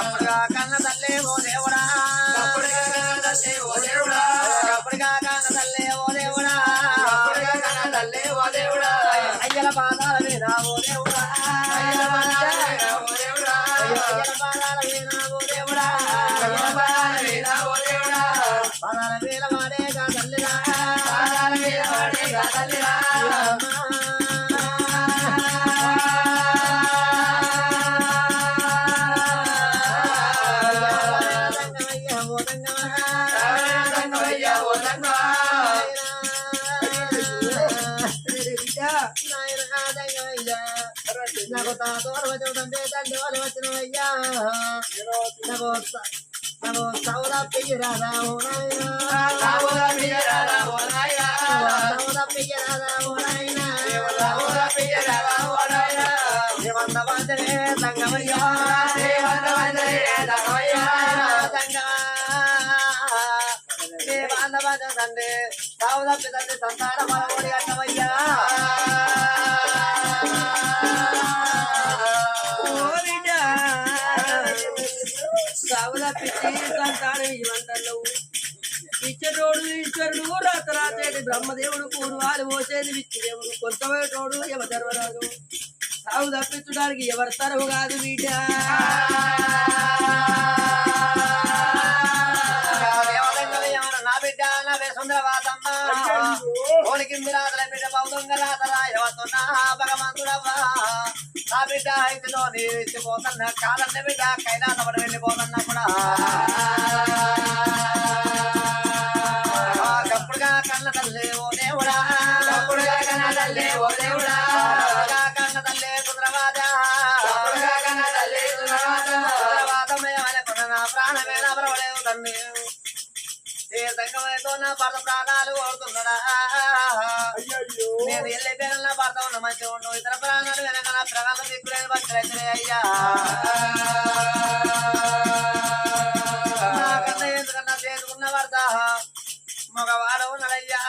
అప్పుడుగా కన్న తల్లే ఓ దేవుడా. అప్పుడుగా కన్న తల్లి ఓ దేవుడా. దేవాంత వంద తండ్రి సంతాన మనోడి అట్టమయ్యా సావుల పిచ్చి సంతానం రాతరాచేది బ్రహ్మదేవుడు కూడు వాళ్ళు మోసేది విచ్చిదేవుడు కొంతవేటోడు యమ ధర్మరాజు. సాగు తప్పించడానికి ఎవరు తరవు కాదు బిడ్డ నా బిడ్డ నా సుందరవాదమ్మ ఓనికి మిరాదల బిడ్డ బౌద్ధంగా రాతరా భగవంతుడవ్వా. నా బిడ్డ ఇంటిలో నీరిచ్చిపోతున్న కాదన్న బిడ్డ కైలాసపడి వెళ్ళిపోతున్నా కూడా దేవుడా ఓ సుందరవాద సుందరవాద నా ప్రాణమే నా ఏ సంగమైతో నా భర్త ప్రాణాలు కోరుతున్నాడా నేను వెళ్ళే పేరు నా భర్త ఉన్న మంచి ఉండు ఇతర ప్రాణాలు వెనక నా ప్రగాంత దిక్కులేని భక్తులైతే అయ్యా ఎందుకన్నా చేసుకున్న భర్త మగవాడు ఉన్నాడయ్యా.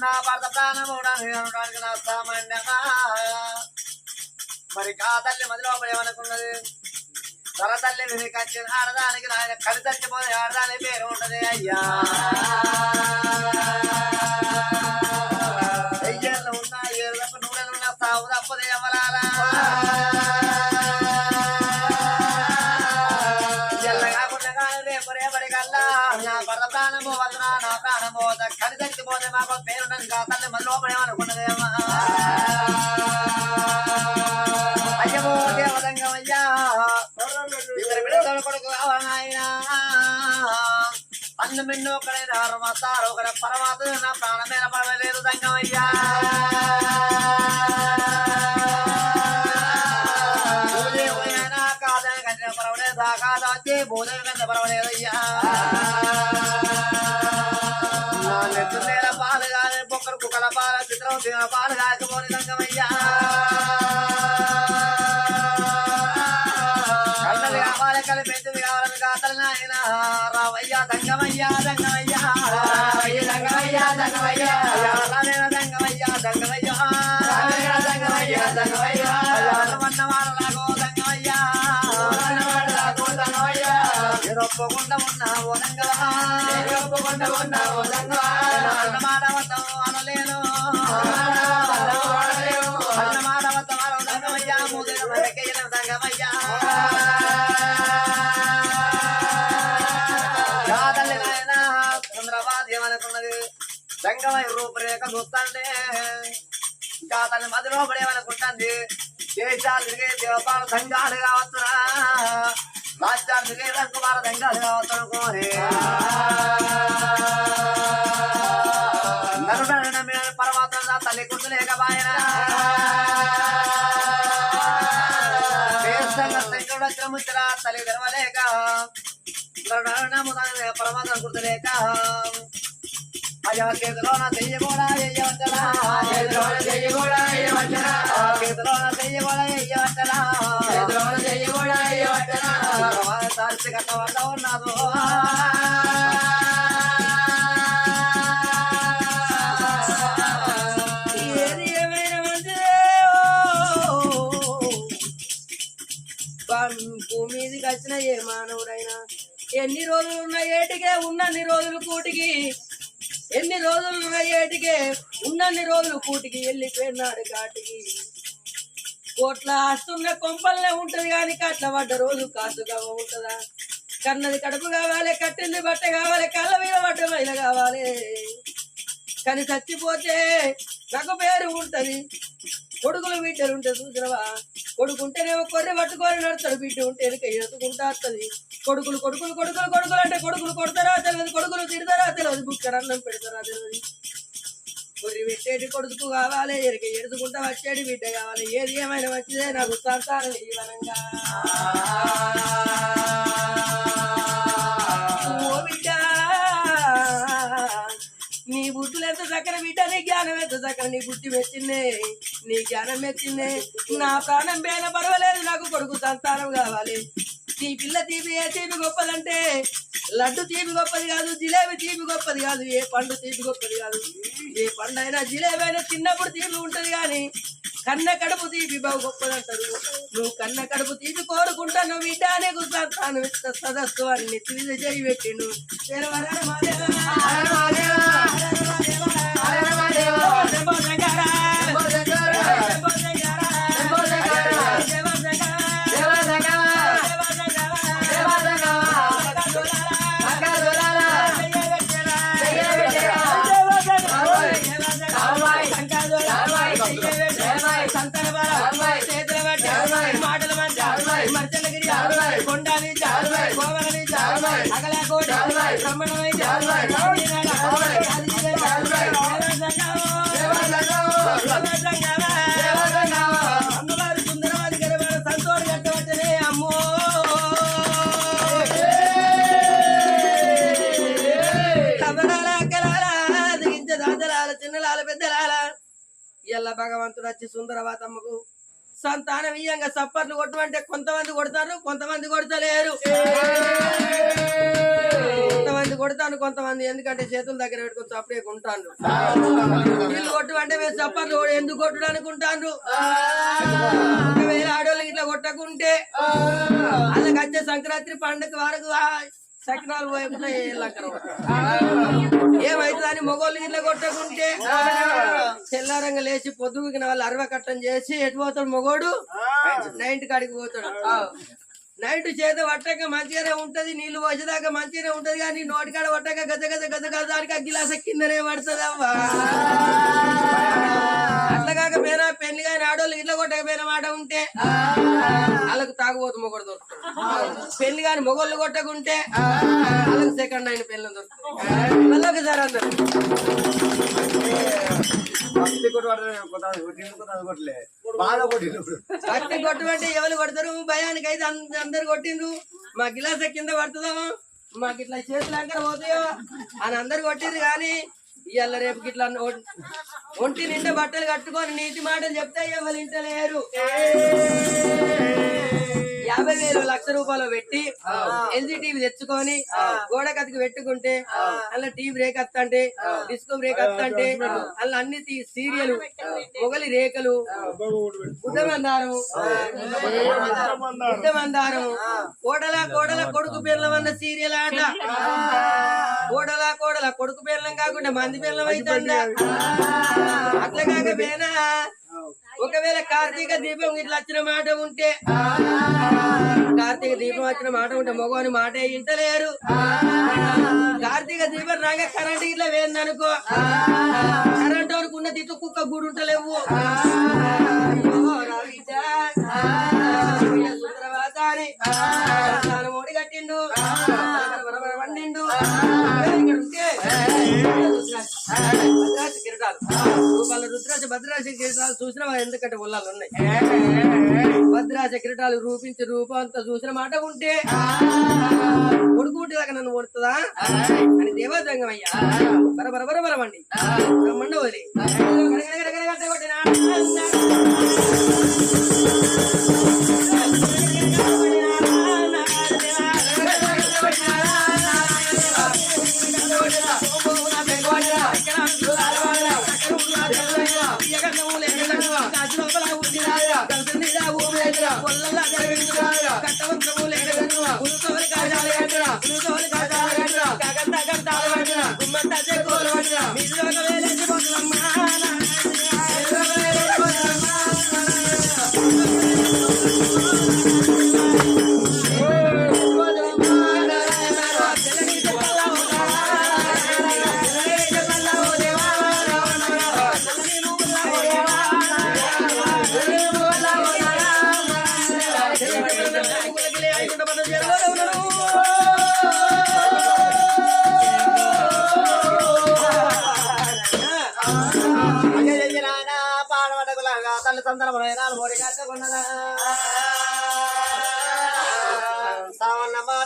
నా భర్త ప్రాణం ఉండడానికి నా సామాన్యంగా మరి కా తల్లి మది ఏమనుకున్నది? తర తల్లి విని వచ్చిన ఆడదానికి నాయన కలి తచ్చిపోతే ఆడదాని పేరు ఉంటది అయ్యా. అయ్యల్లో ఉన్న ఏడు తప్ప నూనెలు ఉన్న సాగు తప్పదే ఎవరాలా? నా భర్త వదనా నా ప్రాణము కలి చచ్చిపోతే మాకు పేరుండదు కా తల్లి మది లోపల ఏమనుకున్నది అమ్మా. అయ్యమో దేవదంగమయ్యా ఇద్దరు బిడ్డల కొడుకు అవనాయనా అన్ను పరమాత్మ నా ప్రాణమైన పడలేదు దంగమయ్యా. పరవలేదు బోధన వచ్చి కంటే పరవలేదయ్యా నా నెత్తు నేల పాలు కాని బొక్కలు కుక్కల పాల చిత్రం తిన పాలు కాకపోని దంగమయ్యా కళ్ళది కావాలి కలిపెట్టింది కావాలని కాతలు నాయన. రావయ్యా దంగమయ్యా దంగమయ్యా. రావయ్య ఒప్పుకుండా ఉన్నావు దంగమా అన్నమాట వద్దాం అనలేను. వద్దాం దంగమయ్యా మూదిన మరకెయ్యను దంగమయ్యా కాదల్లి నాయన చంద్రబాద్ ఏమనుకున్నది రంగమై రూపురేఖ చూస్తాండే ఇంకా తన మదిలో పడేమనుకుంటుంది దేశాలు తిరిగే దేవపాల సంఘాలు కావచ్చురా రంగుమాల సంఘాలు కావచ్చు అనుకోని నరుడన మీద పరమాత్మ నా తల్లి గుర్తు లేకపాయన తల్లి తెరవలేక పరమాత్మ గుర్తు లేక అయ్యా చేతిలోన చెయ్యి కూడా ఎయ్యవచ్చలా చేతిలోన చెయ్యి కూడా ఎయ్యవచ్చలా. చేతిలోన చెయ్యి కూడా ఎయ్యవచ్చలా తాల్చి కట్టవద్ద ఉన్నదో పంపు మీదికి వచ్చిన ఏ మానవుడైనా ఎన్ని రోజులు ఉన్న ఏటికే ఉన్నన్ని రోజులు కూటికి ఎన్ని రోజులు ఉన్న ఏటికే ఉన్నన్ని రోజులు కూటికి వెళ్ళిపోయినాడు కాటికి కోట్ల ఆస్తున్న కొంపల్లే ఉంటది కానీ అట్లా పడ్డ రోజు కాసుగా ఉంటదా? కన్నది కడుపు కావాలి కట్టింది బట్ట కావాలి కళ్ళ మీద బట్ట మైల కావాలి. కానీ చచ్చిపోతే నాకు పేరు ఉంటది. కొడుకులు బిడ్డలు ఉంటే చూసినవా? కొడుకుంటేనేమో కొర్రె పట్టుకొని నడుస్తాడు బిడ్డ ఉంటే ఎదుకుంటా వస్తుంది. కొడుకులు కొడుకులు కొడుకులు కొడుకులు అంటే కొడుకులు కొడతారా తెలియదు కొడుకులు తిడతారా తెలియదు బుక్కడ అన్నం పెడతారా తెలియదు. ఒరి విట్టేటి కొడుకు కావాలి ఎరికి ఎడుచుకుంటా వచ్చేటి బిడ్డ కావాలి. ఏది ఏమైనా మంచిదే నాకు సంతానం జీవనంగా ఓ బిడ్డ నీ బుద్ధులు ఎంత చక్కని బిడ్డ నీ జ్ఞానం ఎంత చక్కని నీ బుద్ధి మెచ్చిందే నీ జ్ఞానం మెచ్చిందే. నా ప్రాణం పేన పర్వాలేదు నాకు కొడుకు సంతానం కావాలి. నీ పిల్ల తీపి ఏ తీపి గొప్పదంటే లడ్డు తీపి గొప్పది కాదు జిలేబీ తీపి గొప్పది కాదు ఏ పండు తీపి గొప్పది కాదు. ఏ పండు అయినా జిలేబీ అయినా తిన్నప్పుడు తీపి ఉంటది కానీ కన్న కడుపు తీపి బాగు గొప్పదంటారు నువ్వు కన్న కడుపు తీపి కోరుకుంటాను నువ్వు నీకు సంతానం సదస్సు అని నెత్తి మీద చేయి పెట్టిండు. ఎల్ల భగవంతుడు వచ్చి సుందరవాతమ్మకు సంతానం ఇయ్యంగా సప్పర్లు కొట్టమంటే కొంతమంది కొడతారు కొంతమంది కొడతలేరు. కొంతమంది కొడతాను కొంతమంది ఎందుకంటే చేతుల దగ్గర పెట్టుకొని చప్పుడే కొంటాను వీళ్ళు కొట్టమంటే మేము చప్పట్లు కొ- ఎందుకు కొట్టుడు అనుకుంటాను ఒకవేళ ఆడవాళ్ళకి ఇట్లా కొట్టకుంటే వాళ్ళకి వచ్చే సంక్రాంతి పండుగ వరకు సకినాలు పోయకుండా ఏమైతుందని మొగోళ్ళు ఇట్లా కొట్టకుంటే తెల్లారంగా లేచి పొద్దుకిన వాళ్ళు అరవ కట్టం చేసి ఎటు పోతాడు మొగోడు? నైన్త్ కాడికి పోతాడు. నైట్ చేత పట్టక మంచిగానే ఉంటది నీళ్ళు వచ్చేదాకా మంచిగానే ఉంటది కానీ నోటికాడ పట్టక గజ గజ గజ గజ గిలాస కిందనే పడుతుంది అవ్వా అట్లా పెళ్ళి కానీ ఆడోళ్ళు ఇట్లా కొట్టకపోయిన మాట ఉంటే? వాళ్ళకు తాగుబోతు మొగడు దొరుకుతుంది. పెళ్ళి కానీ మొగోళ్ళు కొట్టకుంటే వాళ్ళకి సెకండ్ అయిన పెళ్ళి దొరుకుతుంది. మళ్ళీ ఒకసారి అందరు. భక్తి కొట్టు కొట్టలే. బాధ కొట్టినప్పుడు కత్తి కొట్టమంటే ఎవరు కొడతారు? భయానికి అయితే అందరు కొట్టిండ్రు. మా గిలాస కింద పడుతుందామా? మాకు ఇట్లా చేతులు అంకర పోతాయో అని అందరు కొట్టిండ్రు కానీ ఇవాళ రేపు ఇట్లా ఒంటి నిండా బట్టలు కట్టుకొని నీటి మాటలు చెప్తే ఎవరు ఇంటలేరు. యాభై వేలు లక్ష రూపాయలు పెట్టి ఎల్జీ టీవీ తెచ్చుకొని గోడ కతికి పెట్టుకుంటే అలా టీవీ రేక్ వస్తంటే డిస్కో రేక్ వస్తంటే అలా అన్ని సీరియల్ మొగలి రేఖలు గుడ్డమందారం గుడ్డమందారం కోడల కోడల కొడుకు పిల్లం అన్న సీరియల్ ఆట. కోడల కోడల కొడుకు పిల్లం కాకుండా మంది పిల్లం అవుతుందా అట్లా కాకపోయినా ఒకవేళ కార్తీక దీపం ఇట్లా వచ్చిన మాట ఉంటే కార్తీక దీపం వచ్చిన మాట ఉంటే మగవాని మాట ఇంటలేరు. కార్తీక దీపం రాగా కరెంట్ ఇట్లా వేందనుకో కరెంట్ వరకు ఉన్న తిట్టు కుక్క గుడి ఉంటలేవు. మోడి ఓడి కట్టిండు. వండిండు ఇక్కడ ఉంటే. రూపాయల రుద్రాజ భద్రాద్రి కిరీటాలు చూసిన ఎందుకంటే ఉల్లాలు ఉన్నాయి. భద్రాజ కిరీటాలు రూపించి రూపం అంతా చూసిన మాట ఉంటే కొడుకుంటే దాకా నన్ను కొడుతుందా అని దేవతంగం అయ్యా. బర బర బర బరమండి బ్రహ్మండ వదిలి.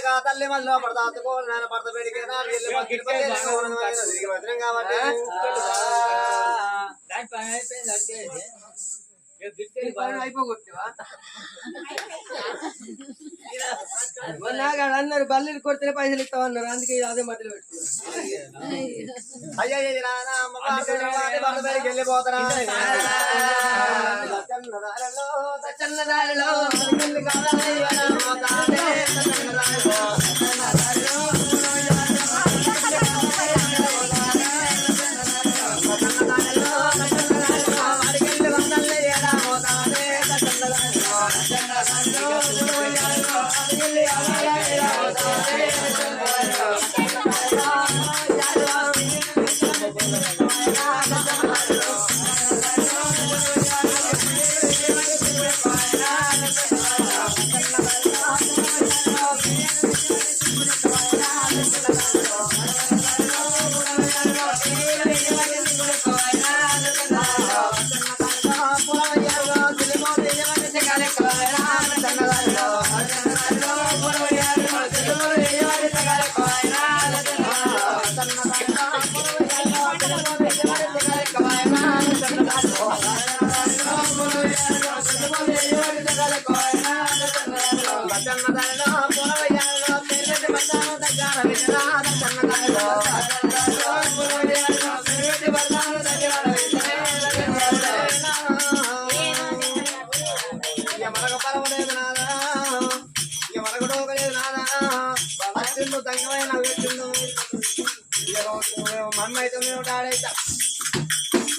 మాటగా తల్లి మళ్ళీ పడతాతుకోని నాన్న పడత పెడికే కాబట్టి. అన్నారు బల్లీలు కొడితే పైసలు ఇస్తామన్నారు అందుకే అదే మధ్యలో పెట్టుకున్నాను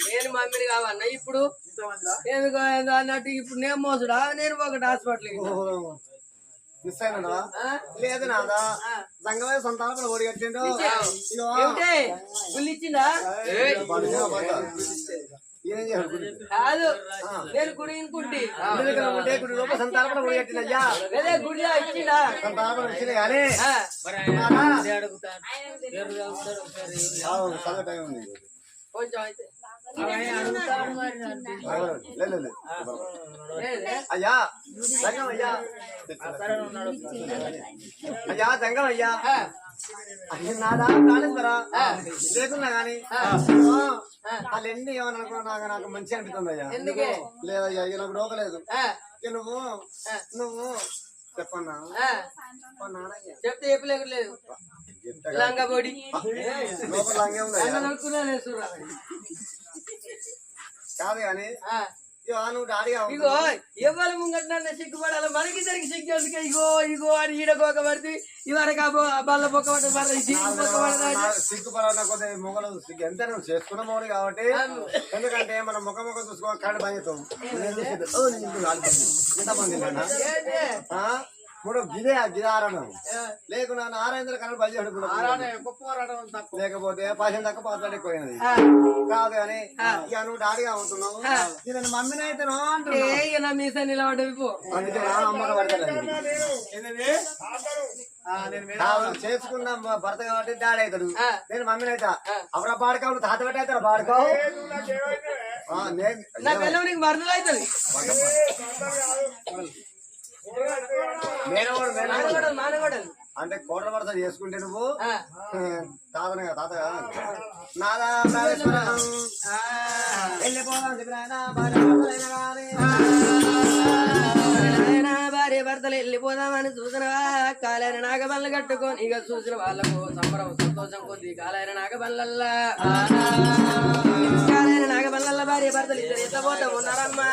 నేను మమ్మీని కావన్నా ఇప్పుడు ఎందుకో ఏందో అన్నట్టు ఇప్పుడు నేను మోసుడా నేను ఒకటి హాస్పిటల్కి మిస్ అయినా లేదు నాదా. సంగమే ఇచ్చిందా కాదు. నేను గుడి ఇనుకుంటి. గుడి లోపల ఓడి కట్టిందయ్యా అదే గుడిలో ఇచ్చిందా సంతానం వచ్చింది కానీ కొంచెం అయితే? అయ్యా సంగం అయ్యా. అయ్యా సంగం అయ్యా. నాదా కాళేశ్వరా లేకున్నా గాని? వాళ్ళు ఎన్ని ఏమని అనుకున్నా నాకు మంచి అనిపిస్తుంది అయ్యా. ఎందుకే? లేదయ్యా ఇక నాకు డోకలేదు నువ్వు నువ్వు చెప్పన్నా? చెప్తే చెప్పలేకలేదు. లంగబొడి. లోపల లాగే ఉంది కాదు కానీ ఆ, ఇక నువ్వు డాడీగా ఉండు. ఇగో ఎవరి ముంగట్న సిగ్గుపడాలి. మనకి దానికి సిగ్గు ఎందుకే? ఇగో ఇగో అని ఈడకోక పడితే ఇవరకు బల్ల పొక్క పడదా నాకు సిగ్గుపడాలన్న కొద్ది మొగలు సిగ్గు. ఎంత నువ్వు చేసుకున్న మోడి కాబట్టి ఎందుకంటే మన ముఖ ముఖం చూసుకో కాళ్ళు బాగుతాం ఎంతమంది? ఇప్పుడు గిదే గిదారణం లేకున్నా నారాయణ కళ్ళు బయట లేకపోతే పైసలు తక్కువ ఆ, కాదు కానీ ఇక నువ్వు డాడీగా ఉంటున్నావు. నేను మమ్మీని అయితే మీసా నిలబడ్డవి అందుకే నా అమ్మక పడతాను చేసుకున్న భర్త కాబట్టి డాడీ అవుతాడు. నేను మమ్మీని అవుతా. అప్పుడు పాడుకోవాలి? తాత పెట్టి అవుతారు పాడుకో ఆ, నేను మరణలు అవుతుంది అంటే కోట్ల భర్త చేసుకుంటే నువ్వు? తాతనే కదా తాత నాదా భార్య భర్తలు వెళ్ళిపోదామని చూసినవా కాలైన నాగబల్ల కట్టుకొని ఇక చూసిన వాళ్ళకు సంబరం సంతోషం కొద్ది. కాలైన నాగబల్లల్లా కాలైన నాగబల్లల్ల భార్య భర్తలు ఇద్దరు ఎట్లా పోతా? ఉన్నారమ్మా.